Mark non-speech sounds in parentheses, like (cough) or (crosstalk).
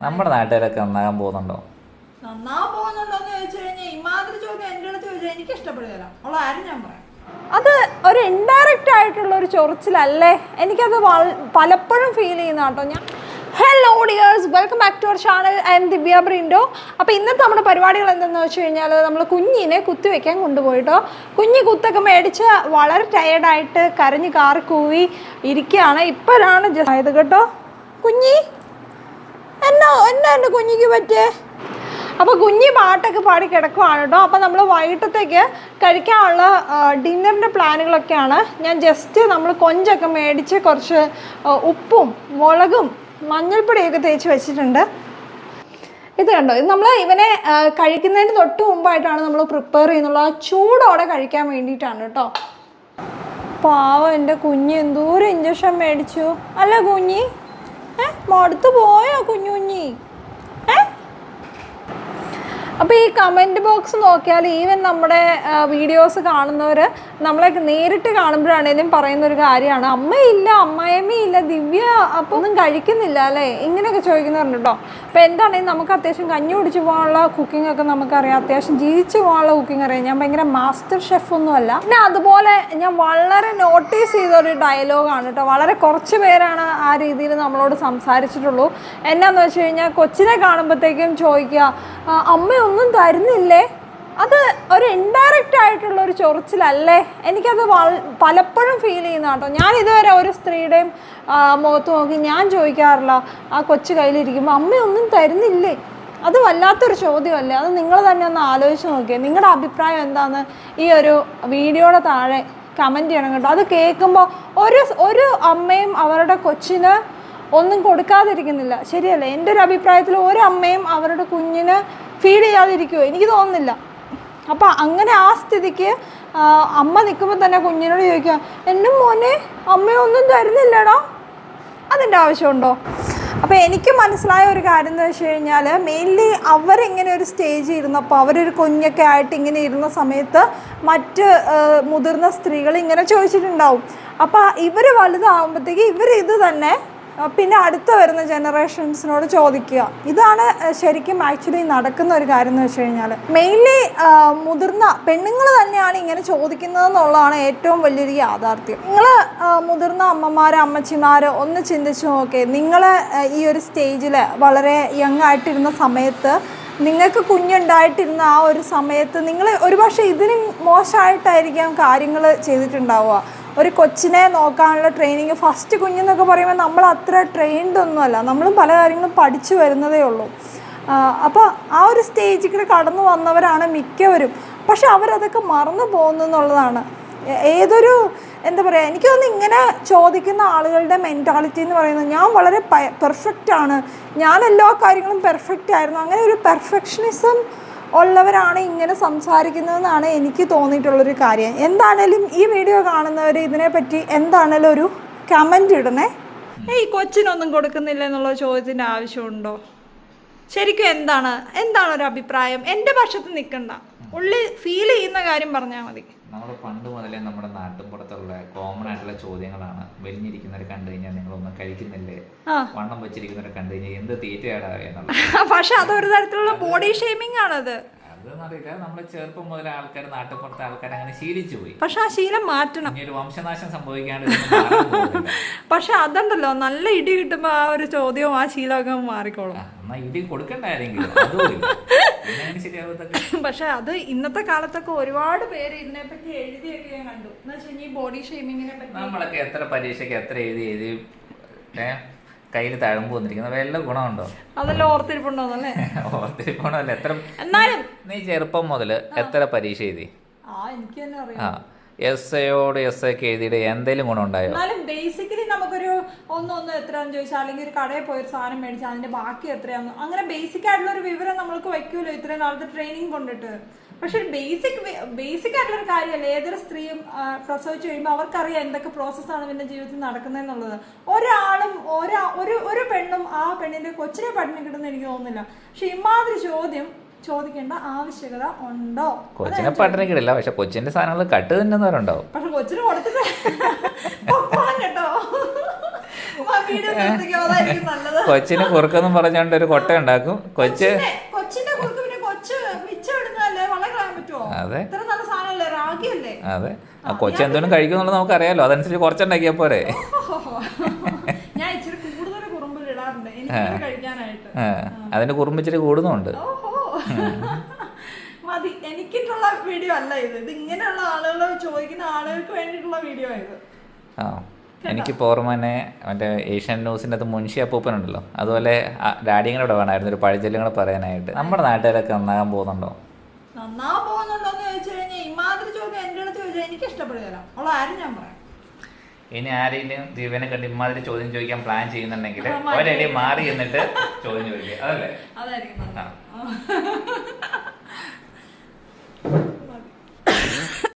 നമ്മുടെ നാട്ടുകാരൊക്കെ നന്നാകാൻ പോകുന്നുണ്ടോ? നന്നാ പോകുന്നുണ്ടോന്ന് ചോദിച്ചു കഴിഞ്ഞാൽ ഇമാതിരി ചോദ്യം എന്റെ അടുത്ത് ചോദിച്ചാൽ എനിക്ക് ഇഷ്ടപ്പെടുകയില്ല. ഉള്ള ആരും ഞാൻ പറയാം. അത് ഒരു ഇൻഡയറക്റ്റ് ആയിട്ടുള്ള ഒരു ചൊറിച്ചിലല്ലേ? എനിക്കത് പലപ്പോഴും ഫീൽ ചെയ്യുന്ന കേട്ടോ ഞാൻ. Hello dears welcome back to our channel I'm Divya Brindo അപ്പോൾ ഇന്നത്തെ നമ്മുടെ പരിപാടികൾ എന്തെന്ന് വെച്ച് കഴിഞ്ഞാൽ നമ്മൾ കുഞ്ഞിനെ കുത്തിവെക്കാൻ കൊണ്ടുപോയിട്ടോ. കുഞ്ഞ് കുത്തൊക്കെ മേടിച്ച് വളരെ ടയേർഡായിട്ട് കരഞ്ഞ് കാറി കൂവി ഇരിക്കുകയാണ്. ഇപ്പോഴാണ് ജസ്റ്റ് ആയത് കേട്ടോ. കുഞ്ഞി എന്നാ എന്നാ എന്റെ കുഞ്ഞിക്ക് പറ്റേ അപ്പോൾ കുഞ്ഞി പാട്ടൊക്കെ പാടി കിടക്കുവാണ് കേട്ടോ. അപ്പോൾ നമ്മൾ വൈകിട്ടത്തേക്ക് കഴിക്കാനുള്ള ഡിന്നറിന്റെ പ്ലാനുകളൊക്കെയാണ്. ഞാൻ ജസ്റ്റ് നമ്മൾ കൊഞ്ചൊക്കെ മേടിച്ച് കുറച്ച് ഉപ്പും മുളകും മഞ്ഞൾപ്പൊടിയൊക്കെ തേച്ച് വെച്ചിട്ടുണ്ട്. ഇത് കണ്ടോ? ഇത് നമ്മൾ ഇവനെ കഴിക്കുന്നതിന് തൊട്ട് മുമ്പായിട്ടാണ് നമ്മൾ പ്രിപ്പയർ ചെയ്യുന്നുള്ളത് ആ ചൂടോടെ കഴിക്കാൻ വേണ്ടിയിട്ടാണ് കേട്ടോ. പാവം എന്റെ കുഞ്ഞ് എന്തോരം ഇഞ്ചക്ഷൻ മേടിച്ചു. അല്ല കുഞ്ഞി ഏ? മടുത്തു പോയോ കുഞ്ഞു കുഞ്ഞി? അപ്പോൾ ഈ കമന്റ് ബോക്സ് നോക്കിയാൽ ഈവൻ നമ്മുടെ വീഡിയോസ് കാണുന്നവർ നമ്മളെ നേരിട്ട് കാണുമ്പോഴാണേലും പറയുന്ന ഒരു കാര്യമാണ് അമ്മയില്ല അമ്മയമ്മയില്ല ദിവ്യ അപ്പോൾ ഒന്നും കഴിക്കുന്നില്ല അല്ലേ? ഇങ്ങനെയൊക്കെ ചോദിക്കുന്നവരുണ്ട് കേട്ടോ. അപ്പോൾ എന്താണെങ്കിൽ നമുക്ക് അത്യാവശ്യം കഞ്ഞി കുടിച്ച് പോകാനുള്ള കുക്കിംഗ് ഒക്കെ നമുക്കറിയാം. അത്യാവശ്യം ജീവിച്ച് പോകാനുള്ള കുക്കിംഗ് അറിയാം. ഞാൻ ഭയങ്കര മാസ്റ്റർ ഷെഫ് ഒന്നുമല്ല പിന്നെ അതുപോലെ ഞാൻ വളരെ നോട്ടീസ് ചെയ്ത ഒരു ഡയലോഗാണ് കേട്ടോ. വളരെ കുറച്ച് പേരാണ് ആ രീതിയിൽ നമ്മളോട് സംസാരിച്ചിട്ടുള്ളൂ. എന്നാന്ന് വെച്ച് കഴിഞ്ഞാൽ കൊച്ചിനെ കാണുമ്പോഴത്തേക്കും ചോദിക്കുക "ആ, അമ്മയൊന്നും തരുന്നില്ലേ? അത് ഒരു ഇൻഡയറക്റ്റ് ആയിട്ടുള്ള ഒരു ചൊറിച്ചിലല്ലേ? എനിക്കത് പലപ്പോഴും ഫീൽ ചെയ്യുന്ന കേട്ടോ ഞാൻ ഇതുവരെ ഒരു സ്ത്രീയുടെയും മുഖത്ത് നോക്കി ഞാൻ ചോദിക്കാറില്ല. ആ കൊച്ചു കയ്യിലിരിക്കുമ്പോൾ അമ്മയൊന്നും തരുന്നില്ലേ? അത് വല്ലാത്തൊരു ചോദ്യമല്ലേ? അത് നിങ്ങൾ തന്നെ ഒന്ന് ആലോചിച്ച് നോക്കിയേ. നിങ്ങളുടെ അഭിപ്രായം എന്താണെന്ന് ഈ ഒരു വീഡിയോയുടെ താഴെ കമന്റ് ചെയ്യണം കേട്ടോ. അത് കേൾക്കുമ്പോൾ ഒരു ഒരു അമ്മയും അവരുടെ കൊച്ചിന് ഒന്നും കൊടുക്കാതിരിക്കുന്നില്ല. ശരിയല്ലേ? എന്റെ ഒരു അഭിപ്രായത്തിൽ ഒരു അമ്മയും അവരുടെ കുഞ്ഞിന് ഫീഡ് ചെയ്യാതിരിക്കുമോ എനിക്ക് തോന്നുന്നില്ല. അപ്പോൾ അങ്ങനെ ആ സ്ഥിതിക്ക് അമ്മ നിൽക്കുമ്പോൾ തന്നെ കുഞ്ഞിനോട് ചോദിക്കുക എന്റെ മോനെ അമ്മയൊന്നും തരുന്നില്ലടാ. അതിന്റെ ആവശ്യമുണ്ടോ? അപ്പോൾ എനിക്ക് മനസ്സിലായ ഒരു കാര്യം എന്ന് വെച്ച് കഴിഞ്ഞാൽ മെയിൻലി അവരിങ്ങനെ ഒരു സ്റ്റേജ് ഇരുന്നപ്പോൾ അവരൊരു കുഞ്ഞൊക്കെ ആയിട്ട് ഇങ്ങനെ ഇരുന്ന സമയത്ത് മറ്റ് മുതിർന്ന സ്ത്രീകൾ ഇങ്ങനെ ചോദിച്ചിട്ടുണ്ടാവും. അപ്പോൾ ഇവർ വലുതാകുമ്പോഴത്തേക്ക് ഇവർ ഇത് തന്നെ പിന്നെ അടുത്ത വരുന്ന ജനറേഷൻസിനോട് ചോദിക്കുക. ഇതാണ് ശരിക്കും ആക്ച്വലി നടക്കുന്ന ഒരു കാര്യം എന്ന് വെച്ച് കഴിഞ്ഞാൽ മെയിൻലി മുതിർന്ന പെണ്ണുങ്ങൾ തന്നെയാണ് ഇങ്ങനെ ചോദിക്കുന്നത് എന്നുള്ളതാണ് ഏറ്റവും വലിയൊരു യാഥാർത്ഥ്യം. നിങ്ങൾ മുതിർന്ന അമ്മമാർ അമ്മച്ചിമാർ ഒന്ന് ചിന്തിച്ചു നോക്കേ. നിങ്ങൾ ഈ ഒരു സ്റ്റേജിൽ വളരെ യങ് ആയിട്ടിരുന്ന സമയത്ത് നിങ്ങൾക്ക് കുഞ്ഞുണ്ടായിട്ടിരുന്ന ആ ഒരു സമയത്ത് നിങ്ങൾ ഒരുപക്ഷെ ഇതിനും മോശമായിട്ടായിരിക്കാം കാര്യങ്ങൾ ചെയ്തിട്ടുണ്ടാവുക. ഒരു കൊച്ചിനെ നോക്കാനുള്ള ട്രെയിനിങ് ഫസ്റ്റ് കുഞ്ഞെന്നൊക്കെ പറയുമ്പോൾ നമ്മൾ അത്ര ട്രെയിൻഡ് ഒന്നുമല്ല. നമ്മളും പല കാര്യങ്ങളും പഠിച്ചു വരുന്നതേ ഉള്ളൂ. അപ്പോൾ ആ ഒരു സ്റ്റേജിൽ കൂടെ കടന്നു വന്നവരാണ് മിക്കവരും. പക്ഷെ അവരതൊക്കെ മറന്നു പോകുന്നു എന്നുള്ളതാണ് ഏതൊരു എന്താ പറയുക എനിക്ക് തോന്നുന്നു ഇങ്ങനെ ചോദിക്കുന്ന ആളുകളുടെ മെന്റാലിറ്റി എന്ന് പറയുന്നത് ഞാൻ വളരെ പെർഫെക്റ്റ് ആണ്. ഞാൻ എല്ലാ കാര്യങ്ങളും പെർഫെക്റ്റ് ആയിരുന്നു. അങ്ങനെ ഒരു പെർഫെക്ഷനിസം ഉള്ളവരാണ് ഇങ്ങനെ സംസാരിക്കുന്നതെന്നാണ് എനിക്ക് തോന്നിയിട്ടുള്ളൊരു കാര്യം. എന്താണേലും ഈ വീഡിയോ കാണുന്നവർ ഇതിനെപ്പറ്റി എന്താണേലും ഒരു കമന്റ് ഇടണേ. ഏയ് കൊച്ചിനൊന്നും കൊടുക്കുന്നില്ല എന്നുള്ള ചോദ്യത്തിന്റെ ആവശ്യമുണ്ടോ? ശരിക്കും എന്താണ്? എന്താണ് ഒരു അഭിപ്രായം? എന്റെ പക്ഷത്ത് നിൽക്കണ്ട ഉള്ളിൽ ഫീൽ ചെയ്യുന്ന കാര്യം പറഞ്ഞാൽ മതി. നമ്മൾ പണ്ട് മുതലേ നമ്മുടെ നാട്ടിൻപുറത്തുള്ള കോമൺ ആയിട്ടുള്ള ചോദ്യങ്ങളാണ്. വലിഞ്ഞിരിക്കുന്നവരെ കണ്ടു കഴിഞ്ഞാൽ നിങ്ങൾ നിങ്ങളൊന്നും കഴിക്കുന്നില്ലേ? വണ്ണം വെച്ചിരിക്കുന്നവരെ കണ്ടു കഴിഞ്ഞാൽ എന്ത് എന്നുള്ളത്. (laughs) പക്ഷെ അതൊരു തരത്തിലുള്ള ബോഡി ഷേമിംഗ് ആണത്. നമ്മളെ ചെറുപ്പം മുതൽ ആൾക്കാർ നാട്ടിൻപുറത്തെ ആൾക്കാർ അങ്ങനെ ശീലിച്ചു പോയി. പക്ഷെ ആ ശീലം മാറ്റണം. ഒരു വംശനാശം സംഭവിക്കാണ്ട്. (laughs) പക്ഷെ അതുണ്ടല്ലോ നല്ല ഇടി കിട്ടുമ്പോ ആ ഒരു ചോദ്യവും ആ ശീലമൊക്കെ മാറിക്കോളും. എന്നാ ഇടി കൊടുക്കണ്ടായിരുന്നെങ്കിലും അതുമില്ല (laughs) (laughs) പക്ഷെ അത് ഇന്നത്തെ കാലത്തൊക്കെ ഒരുപാട് പേര് ഇതിനെപ്പറ്റി എഴുതിയൊക്കെ ഞാൻ കണ്ടു. എന്ന് വെച്ചാൽ ഈ ബോഡി ഷേമിങ്ങിനെ പറ്റി. നമ്മളൊക്കെ എത്ര പരീക്ഷയ്ക്ക് എത്ര എഴുതി എഴുതി കയ്യിൽ കയ്യിൽ തഴമ്പ് വന്നിരിക്കുന്ന. വല്ല ഗുണമുണ്ടോ? അതെല്ലാം ഓർത്തിരിപ്പുണ്ടോന്നല്ലേ? (laughs) ഓർത്തിരിപ്പുണ്ടോ എത്ര എന്നാലും നീ ചെറുപ്പം മുതൽ എത്ര പരീക്ഷ എഴുതി? ആ എനിക്ക് തന്നെ അറിയാം. ആ. എസ് എയോട് എസ് എ എഴുതിയിട്ട് എന്തെങ്കിലും ഗുണം ഉണ്ടായോ എന്നാലും നമുക്കൊരു ഒന്നൊന്ന് എത്രയാണെന്ന് ചോദിച്ചാൽ അല്ലെങ്കിൽ ഒരു കടയിൽ പോയി ഒരു സാധനം മേടിച്ചാൽ അതിന്റെ ബാക്കി എത്രയാന്ന്. അങ്ങനെ ബേസിക് ആയിട്ടുള്ള ഒരു വിവരം നമ്മൾക്ക് വയ്ക്കുമല്ലോ ഇത്രയും നാളത്തെ ട്രെയിനിങ് കൊണ്ടിട്ട്. പക്ഷെ ബേസിക് ബേസിക് ആയിട്ടുള്ള ഒരു കാര്യമല്ല. ഏതൊരു സ്ത്രീയും പ്രസവിച്ചു കഴിയുമ്പോൾ അവർക്കറിയാം എന്തൊക്കെ പ്രോസസ്സാണ് പിന്നെ ജീവിതത്തിൽ നടക്കുന്നതെന്നുള്ളത്. ഒരാളും ഒരാ ഒരു ഒരു പെണ്ണും ആ പെണ്ണിന്റെ കൊച്ചിനെ പഠനം കിട്ടുന്ന എനിക്ക് തോന്നുന്നില്ല. പക്ഷെ ഇമാതിരി ചോദ്യം ചോദിക്കേണ്ട ആവശ്യകത ഉണ്ടോ? കൊച്ചിനെ പഠനം കിട്ടില്ല. പക്ഷെ കൊച്ചിന്റെ സാധനങ്ങൾ കട്ട് തിന്നുന്നവരുണ്ടാവും. പക്ഷെ കൊച്ചിന് കൊടുത്തിട്ട് (laughs) കേട്ടോ വീഡിയോ നിർത്തിക്കോ അതായിരിക്കും നല്ലത് കൊച്ചിന് കുറുക്കെന്നും പറഞ്ഞോണ്ട് ഒരു കൊട്ട ഉണ്ടാക്കും. കൊച്ച് അതെ. അതെ. ആ കൊച്ചു കഴിക്കുന്നുള്ള കഴിക്കുന്നുള്ളത് നമുക്കറിയാലോ. അതനുസരിച്ച് കുറച്ചുണ്ടാക്കിയാ പോരെ. (laughs) അതിന്റെ കുറുമ്പിച്ചിരി കൂടുന്നുണ്ട്. മതി. എനിക്കിട്ടുള്ള വീഡിയോ അല്ല ഇത്. ഇത് ഇങ്ങനെയുള്ള ആളുകൾ ചോദിക്കുന്ന ആളുകൾക്ക് വേണ്ടിയിട്ടുള്ള വീഡിയോ ആയത് ആ. എനിക്കിപ്പോൾ ഓർമ്മ തന്നെ മറ്റേ ഏഷ്യൻ ന്യൂസിന്റെ അത് മുൻഷി അപ്പൂപ്പൻ ഉണ്ടല്ലോ അതുപോലെ ഡാഡിയും കൂടെ വേണമായിരുന്നു ഒരു പഴഞ്ചൊല്ലും കൂടെ പറയാനായിട്ട്. നമ്മുടെ നാട്ടുകാരൊക്കെ നന്നാകാൻ പോകുന്നുണ്ടോ? നന്നാ പോകുന്നുണ്ടോന്ന് ചോദിച്ചു കഴിഞ്ഞാൽ ഇമാതിരി ചോദ്യം എന്റെ അടുത്ത് ചോദിച്ചാൽ എനിക്ക് ഇഷ്ടപ്പെടുകയില്ല. ഉള്ള ആരും ഞാൻ പറയാം. ഇനി ആരെങ്കിലും ദിവ്യനെ കണ്ട് ഇമാതിരി ചോദ്യം ചോദിക്കാൻ പ്ലാൻ ചെയ്യുന്നുണ്ടെങ്കിൽ ആ, ഒരടി മാറി എന്നിട്ട് ചോദ്യം ചോദിക്കുക. അതല്ലേ? അതായിരിക്കും.